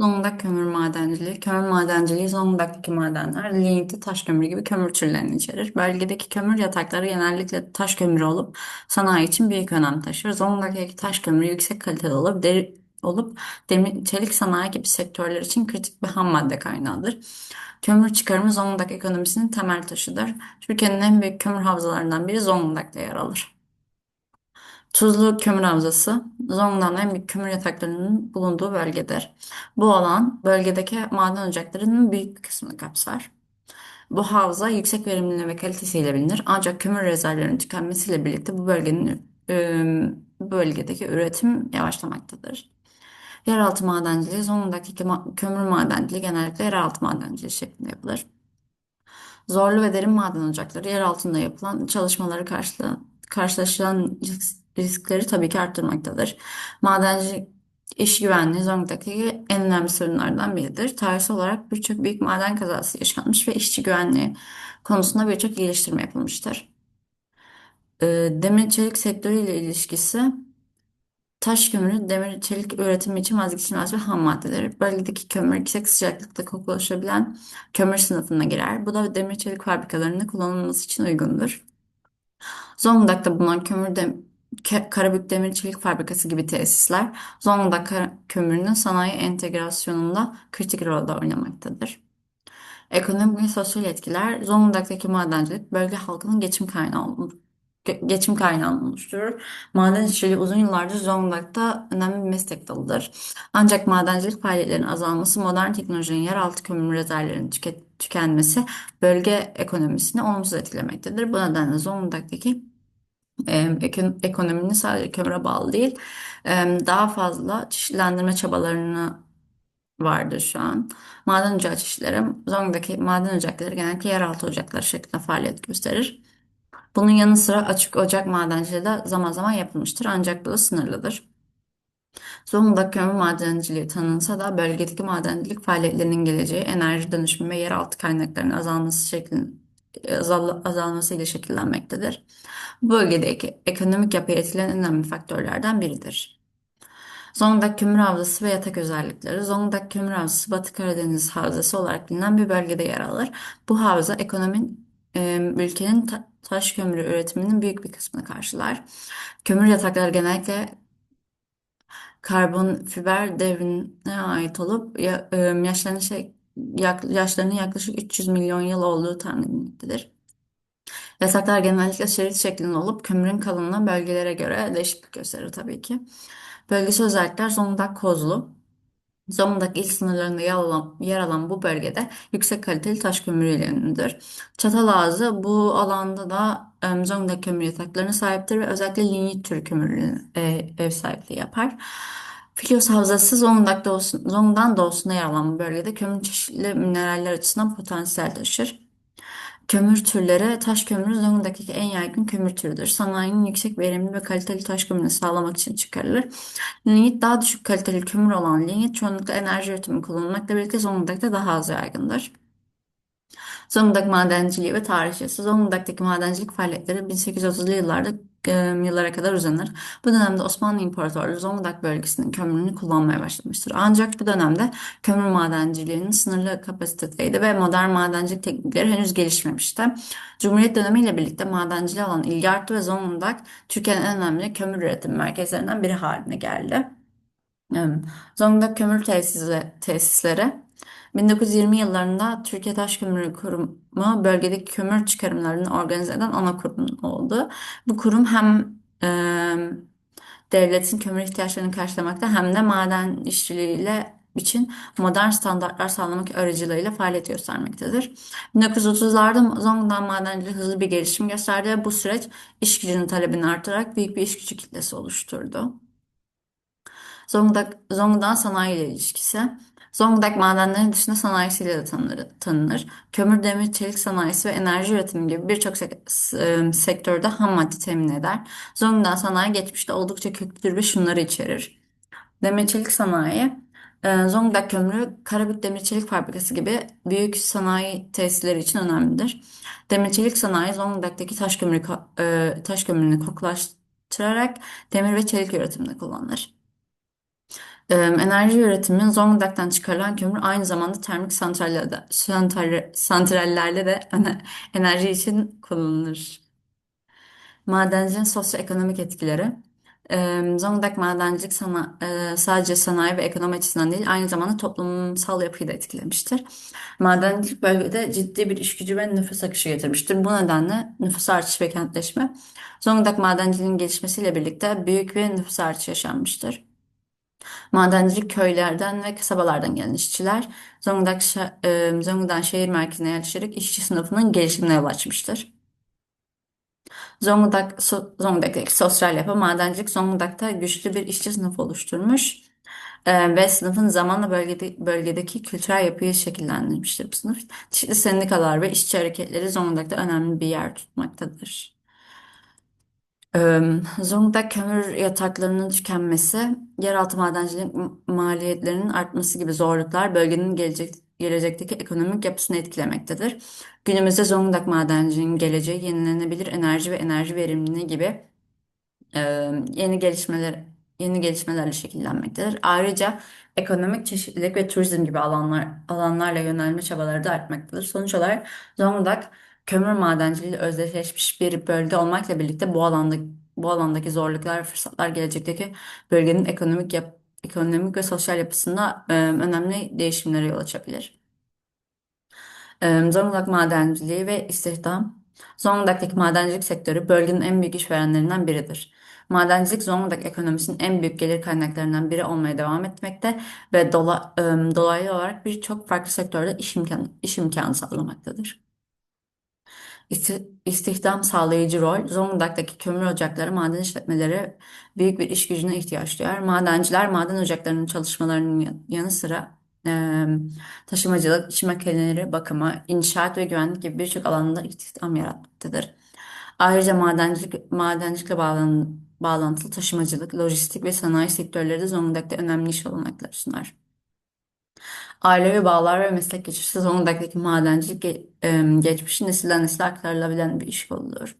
Zonguldak kömür madenciliği. Kömür madenciliği Zonguldak'taki madenler lignitli taş kömürü gibi kömür türlerini içerir. Bölgedeki kömür yatakları genellikle taş kömürü olup sanayi için büyük önem taşır. Zonguldak'taki taş kömürü yüksek kaliteli olup deri, olup demir, çelik sanayi gibi sektörler için kritik bir ham madde kaynağıdır. Kömür çıkarımı Zonguldak ekonomisinin temel taşıdır. Türkiye'nin en büyük kömür havzalarından biri Zonguldak'ta yer alır. Tuzlu Kömür Havzası, Zonguldak'ın en büyük kömür yataklarının bulunduğu bölgedir. Bu alan bölgedeki maden ocaklarının büyük bir kısmını kapsar. Bu havza yüksek verimliliği ve kalitesiyle bilinir. Ancak kömür rezervlerinin tükenmesiyle birlikte bu bölgenin e, bölgedeki üretim yavaşlamaktadır. Yeraltı madenciliği, Zonguldak'taki kömür madenciliği genellikle yeraltı madenciliği şeklinde yapılır. Zorlu ve derin maden ocakları yer altında yapılan çalışmaları karşıla, karşılaşılan riskleri tabii ki arttırmaktadır. Madenci iş güvenliği Zonguldak'taki en önemli sorunlardan biridir. Tarihsel olarak birçok büyük maden kazası yaşanmış ve işçi güvenliği konusunda birçok geliştirme yapılmıştır. Ee, Demir çelik sektörüyle ilişkisi Taş kömürü demir çelik üretimi için vazgeçilmez bir ham maddedir. Bölgedeki kömür yüksek sıcaklıkta kokulaşabilen kömür sınıfına girer. Bu da demir çelik fabrikalarında kullanılması için uygundur. Zonguldak'ta bulunan kömür dem Karabük Demir Çelik Fabrikası gibi tesisler Zonguldak kömürünün sanayi entegrasyonunda kritik rol oynamaktadır. Ekonomik ve sosyal etkiler Zonguldak'taki madencilik bölge halkının geçim kaynağı olur. ge- Geçim kaynağını oluşturur. Maden işçiliği uzun yıllardır Zonguldak'ta önemli bir meslek dalıdır. Ancak madencilik faaliyetlerinin azalması, modern teknolojinin yeraltı kömür rezervlerinin tüket- tükenmesi bölge ekonomisini olumsuz etkilemektedir. Bu nedenle Zonguldak'taki ekonominin sadece kömüre bağlı değil, daha fazla çeşitlendirme çabalarını vardır şu an. Maden ocağı çeşitleri, Zonguldak'taki maden ocakları genellikle yeraltı ocakları şeklinde faaliyet gösterir. Bunun yanı sıra açık ocak madenciliği de zaman zaman yapılmıştır ancak bu sınırlıdır. Zonguldak kömür madenciliği tanınsa da bölgedeki madencilik faaliyetlerinin geleceği enerji dönüşümü ve yeraltı kaynaklarının azalması şeklinde azal, azalması ile şekillenmektedir. Bu bölgedeki ekonomik yapıyı etkileyen en önemli faktörlerden biridir. Zonguldak Kömür Havzası ve yatak özellikleri. Zonguldak Kömür Havzası Batı Karadeniz Havzası olarak bilinen bir bölgede yer alır. Bu havza ekonominin e, ülkenin ta- taş kömürü üretiminin büyük bir kısmını karşılar. Kömür yatakları genellikle karbon fiber devrine ait olup ya, e, yaşlarının, yak- yaşlarının yaklaşık 300 milyon yıl olduğu tahmin edilmektedir. Yataklar genellikle şerit şeklinde olup kömürün kalınlığı bölgelere göre değişiklik gösterir tabii ki. Bölgesel özellikler Zonguldak Kozlu. Zonguldak il sınırlarında yer alan, yer alan bu bölgede yüksek kaliteli taş kömürüyle ünlüdür. Çatalazı bu alanda da e, Zonguldak kömür yataklarına sahiptir ve özellikle lignit türü kömürlerine e, ev sahipliği yapar. Filos Havzası Zonguldak doğusu, Zonguldak'ın doğusunda yer alan bu bölgede kömür çeşitli mineraller açısından potansiyel taşır. Kömür türleri, taş kömürü Zonguldak'taki en yaygın kömür türüdür. Sanayinin yüksek verimli ve kaliteli taş kömürünü sağlamak için çıkarılır. Lignit daha düşük kaliteli kömür olan lignit çoğunlukla enerji üretimi kullanılmakla birlikte Zonguldak'ta daha az yaygındır. Zonguldak madenciliği ve tarihçesi. Zonguldak'taki madencilik faaliyetleri 1830'lu yıllarda yıllara kadar uzanır. Bu dönemde Osmanlı İmparatorluğu Zonguldak bölgesinin kömürünü kullanmaya başlamıştır. Ancak bu dönemde kömür madenciliğinin sınırlı kapasitedeydi ve modern madencilik teknikleri henüz gelişmemişti. Cumhuriyet dönemiyle birlikte madenciliğe olan ilgi ve Zonguldak Türkiye'nin en önemli kömür üretim merkezlerinden biri haline geldi. Zonguldak Kömür Tesisleri, tesisleri 1920 yıllarında Türkiye Taş Kömürü Kurumu bölgedeki kömür çıkarımlarını organize eden ana kurum oldu. Bu kurum hem e, devletin kömür ihtiyaçlarını karşılamakta hem de maden işçiliğiyle için modern standartlar sağlamak aracılığıyla faaliyet göstermektedir. 1930'larda Zonguldak madenciliği hızlı bir gelişim gösterdi bu süreç iş gücünün talebini artırarak büyük bir iş gücü kitlesi oluşturdu. Zonguldak, Zonguldak sanayi ile ilişkisi. Zonguldak madenleri dışında sanayisiyle de tanınır. tanınır. Kömür, demir, çelik sanayisi ve enerji üretimi gibi birçok sek- e, sektörde ham madde temin eder. Zonguldak sanayi geçmişte oldukça köklüdür ve şunları içerir. Demir çelik sanayi, e, Zonguldak kömürü, Karabük Demir Çelik Fabrikası gibi büyük sanayi tesisleri için önemlidir. Demir çelik sanayi Zonguldak'taki taş kömürü, e, taş kömürünü kokulaştırarak demir ve çelik üretiminde kullanılır. Enerji üretiminin Zonguldak'tan çıkarılan kömür aynı zamanda termik santrallerde, santral- santrallerde de öne- enerji için kullanılır. Madenciliğin sosyoekonomik etkileri. Ee, Zonguldak madencilik sana, e, sadece sanayi ve ekonomi açısından değil, aynı zamanda toplumsal yapıyı da etkilemiştir. Madencilik bölgede ciddi bir iş gücü ve nüfus akışı getirmiştir. Bu nedenle nüfus artışı ve kentleşme, Zonguldak madenciliğinin gelişmesiyle birlikte büyük bir nüfus artışı yaşanmıştır. Madencilik köylerden ve kasabalardan gelen işçiler Zonguldak, e, Zonguldak şehir merkezine yerleşerek işçi sınıfının gelişimine yol açmıştır. Zonguldak, so Zonguldak'taki sosyal yapı madencilik Zonguldak'ta güçlü bir işçi sınıfı oluşturmuş e, ve sınıfın zamanla bölgede, bölgedeki kültürel yapıyı şekillendirmiştir bu sınıf. Çeşitli sendikalar ve işçi hareketleri Zonguldak'ta önemli bir yer tutmaktadır. Zonguldak kömür yataklarının tükenmesi, yeraltı madencilik maliyetlerinin artması gibi zorluklar bölgenin gelecek, gelecekteki ekonomik yapısını etkilemektedir. Günümüzde Zonguldak madenciliğinin geleceği yenilenebilir enerji ve enerji verimliliği gibi yeni gelişmeler yeni gelişmelerle şekillenmektedir. Ayrıca ekonomik çeşitlilik ve turizm gibi alanlar alanlarla yönelme çabaları da artmaktadır. Sonuç olarak Zonguldak kömür madenciliği ile özdeşleşmiş bir bölge olmakla birlikte bu alanda bu alandaki zorluklar ve fırsatlar gelecekteki bölgenin ekonomik yap, ekonomik ve sosyal yapısında e, önemli değişimlere yol açabilir. Ee, Zonguldak madenciliği ve istihdam. Zonguldak'taki madencilik sektörü bölgenin en büyük işverenlerinden biridir. Madencilik Zonguldak ekonomisinin en büyük gelir kaynaklarından biri olmaya devam etmekte ve dola, e, dolaylı olarak birçok farklı sektörde iş imkanı, iş imkanı sağlamaktadır. İsti- İstihdam sağlayıcı rol, Zonguldak'taki kömür ocakları, maden işletmeleri büyük bir iş gücüne ihtiyaç duyar. Madenciler maden ocaklarının çalışmalarının yan- yanı sıra e, taşımacılık, iş makineleri bakımı, inşaat ve güvenlik gibi birçok alanda istihdam yaratmaktadır. Ayrıca madencilik, madencilikle bağlan, bağlantılı taşımacılık, lojistik ve sanayi sektörleri de Zonguldak'ta önemli iş olanakları sunar. Ailevi bağlar ve meslek geçişi Zonguldak'taki madencilik ge- e, geçmişi nesilden nesile aktarılabilen bir iş koludur.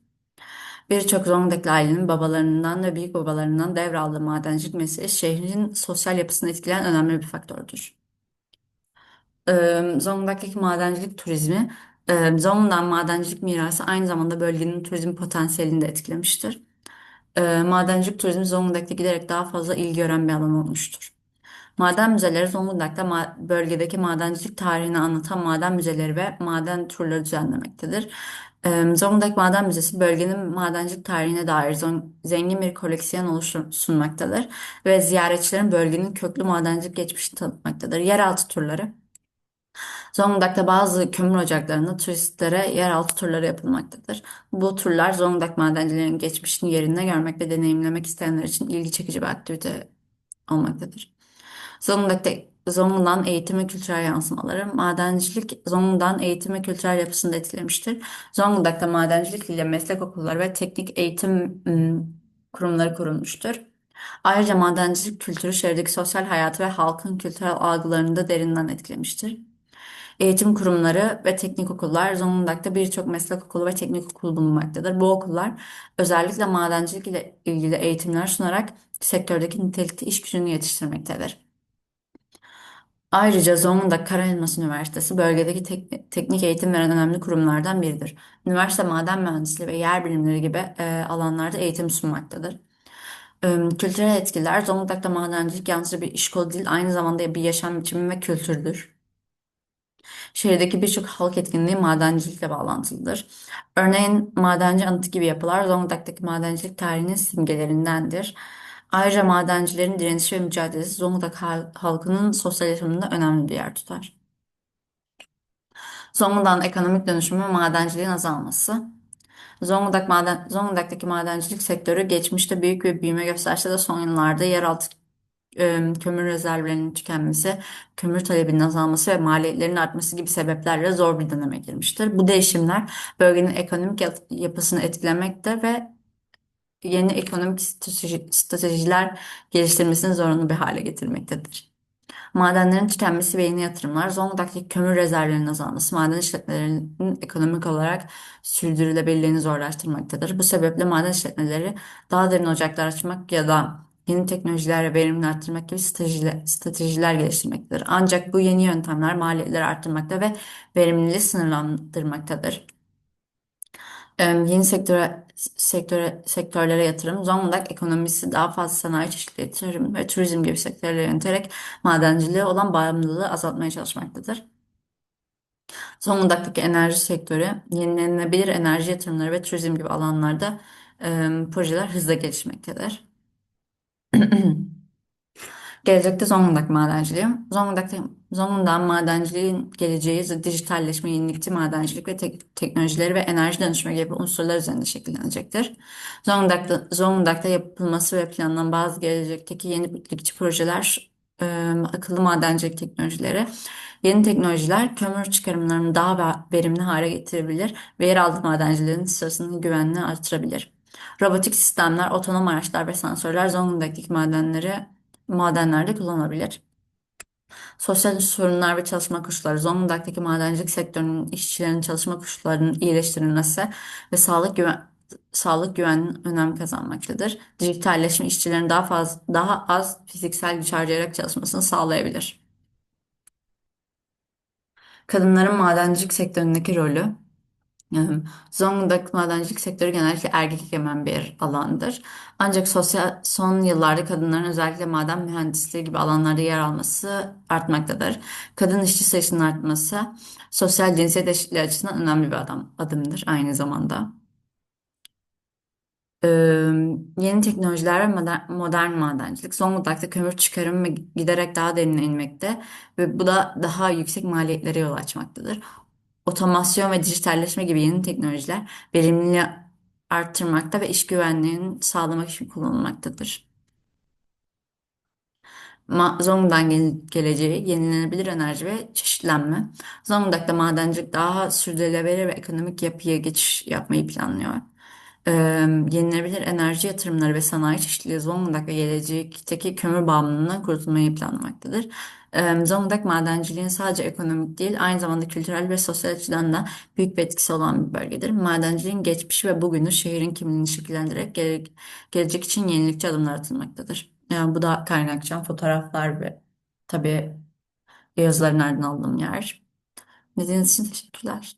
Birçok Zonguldaklı ailenin babalarından ve büyük babalarından devraldığı madencilik mesleği şehrin sosyal yapısını etkileyen önemli bir faktördür. Zonguldak'taki madencilik turizmi, e, Zonguldak madencilik mirası aynı zamanda bölgenin turizm potansiyelini de etkilemiştir. Ee, madencilik turizmi Zonguldak'ta giderek daha fazla ilgi gören bir alan olmuştur. Maden müzeleri Zonguldak'ta ma- bölgedeki madencilik tarihini anlatan maden müzeleri ve maden turları düzenlemektedir. Ee, Zonguldak Maden Müzesi bölgenin madencilik tarihine dair zon- zengin bir koleksiyon sunmaktadır ve ziyaretçilerin bölgenin köklü madencilik geçmişini tanıtmaktadır. Yeraltı turları Zonguldak'ta bazı kömür ocaklarında turistlere yeraltı turları yapılmaktadır. Bu turlar Zonguldak madencilerinin geçmişini yerinde görmek ve deneyimlemek isteyenler için ilgi çekici bir aktivite olmaktadır. Zonguldak'ta Zonguldak'ın eğitim ve kültürel yansımaları, madencilik Zonguldak'ın eğitim ve kültürel yapısını da etkilemiştir. Zonguldak'ta madencilik ile meslek okulları ve teknik eğitim kurumları kurulmuştur. Ayrıca madencilik kültürü şehirdeki sosyal hayatı ve halkın kültürel algılarını da derinden etkilemiştir. Eğitim kurumları ve teknik okullar Zonguldak'ta birçok meslek okulu ve teknik okul bulunmaktadır. Bu okullar özellikle madencilik ile ilgili eğitimler sunarak sektördeki nitelikli iş gücünü yetiştirmektedir. Ayrıca Zonguldak Karaelmas Üniversitesi bölgedeki tek- teknik eğitim veren önemli kurumlardan biridir. Üniversite maden mühendisliği ve yer bilimleri gibi e, alanlarda eğitim sunmaktadır. E, kültürel etkiler Zonguldak'ta madencilik yalnızca bir iş kolu değil aynı zamanda bir yaşam biçimi ve kültürdür. Şehirdeki birçok halk etkinliği madencilikle bağlantılıdır. Örneğin madenci anıtı gibi yapılar Zonguldak'taki madencilik tarihinin simgelerindendir. Ayrıca madencilerin direnişi ve mücadelesi Zonguldak hal- halkının sosyal yaşamında önemli bir yer tutar. Zonguldak'ın ekonomik dönüşümü madenciliğin azalması. Zonguldak maden, Zonguldak'taki madencilik sektörü geçmişte büyük bir büyüme gösterse de son yıllarda yeraltı e, kömür rezervlerinin tükenmesi, kömür talebinin azalması ve maliyetlerin artması gibi sebeplerle zor bir döneme girmiştir. Bu değişimler bölgenin ekonomik yap- yapısını etkilemekte ve yeni ekonomik strateji- stratejiler geliştirmesini zorunlu bir hale getirmektedir. Madenlerin tükenmesi ve yeni yatırımlar, Zonguldak'taki kömür rezervlerinin azalması, maden işletmelerinin ekonomik olarak sürdürülebilirliğini zorlaştırmaktadır. Bu sebeple maden işletmeleri daha derin ocaklar açmak ya da yeni teknolojiler ve verimini arttırmak gibi stratejiler, stratejiler geliştirmektedir. Ancak bu yeni yöntemler maliyetleri arttırmakta ve verimliliği sınırlandırmaktadır. Yeni sektöre, sektöre, sektörlere yatırım, Zonguldak ekonomisi daha fazla sanayi çeşitliliği, tarım ve turizm gibi sektörlere yöneterek madenciliğe olan bağımlılığı azaltmaya çalışmaktadır. Zonguldak'taki enerji sektörü, yenilenebilir enerji yatırımları ve turizm gibi alanlarda e, projeler hızla gelişmektedir. Gelecekte Zonguldak madenciliği. Zonguldak'ta Zonguldak madenciliğin geleceği dijitalleşme, yenilikçi madencilik ve tek- teknolojileri ve enerji dönüşümü gibi unsurlar üzerinde şekillenecektir. Zonguldak'ta, Zonguldak'ta yapılması ve planlanan bazı gelecekteki yenilikçi projeler, e, akıllı madencilik teknolojileri, yeni teknolojiler kömür çıkarımlarını daha ve- verimli hale getirebilir ve yeraltı madenciliğinin sırasının güvenliğini artırabilir. Robotik sistemler, otonom araçlar ve sensörler Zonguldak'taki madenleri madenlerde kullanılabilir. Sosyal sorunlar ve çalışma koşulları Zonguldak'taki madencilik sektörünün işçilerin çalışma koşullarının iyileştirilmesi ve sağlık güven sağlık güvenliğinin önem kazanmaktadır. Dijitalleşme işçilerin daha fazla daha az fiziksel güç harcayarak çalışmasını sağlayabilir. Kadınların madencilik sektöründeki rolü Yani Zonguldak madencilik sektörü genellikle erkek egemen bir alandır. Ancak sosyal son yıllarda kadınların özellikle maden mühendisliği gibi alanlarda yer alması artmaktadır. Kadın işçi sayısının artması sosyal cinsiyet eşitliği açısından önemli bir adam, adımdır aynı zamanda. Ee, yeni teknolojiler ve modern, modern madencilik Zonguldak'ta kömür çıkarımı giderek daha derine inmekte ve bu da daha yüksek maliyetlere yol açmaktadır. Otomasyon ve dijitalleşme gibi yeni teknolojiler verimliliği arttırmakta ve iş güvenliğini sağlamak için kullanılmaktadır. Ma geleceği yenilenebilir enerji ve çeşitlenme. Zonguldak'ta madencilik daha sürdürülebilir ve ekonomik yapıya geçiş yapmayı planlıyor. Ee, yenilenebilir enerji yatırımları ve sanayi çeşitliliği Zonguldak ve gelecekteki kömür bağımlılığından kurtulmayı planlamaktadır. Ee, Zonguldak madenciliğin sadece ekonomik değil, aynı zamanda kültürel ve sosyal açıdan da büyük bir etkisi olan bir bölgedir. Madenciliğin geçmişi ve bugünü şehrin kimliğini şekillendirerek gele- gelecek için yenilikçi adımlar atılmaktadır. Yani bu da kaynakçam fotoğraflar ve tabii yazıların ardından aldığım yer. Dediğiniz için teşekkürler.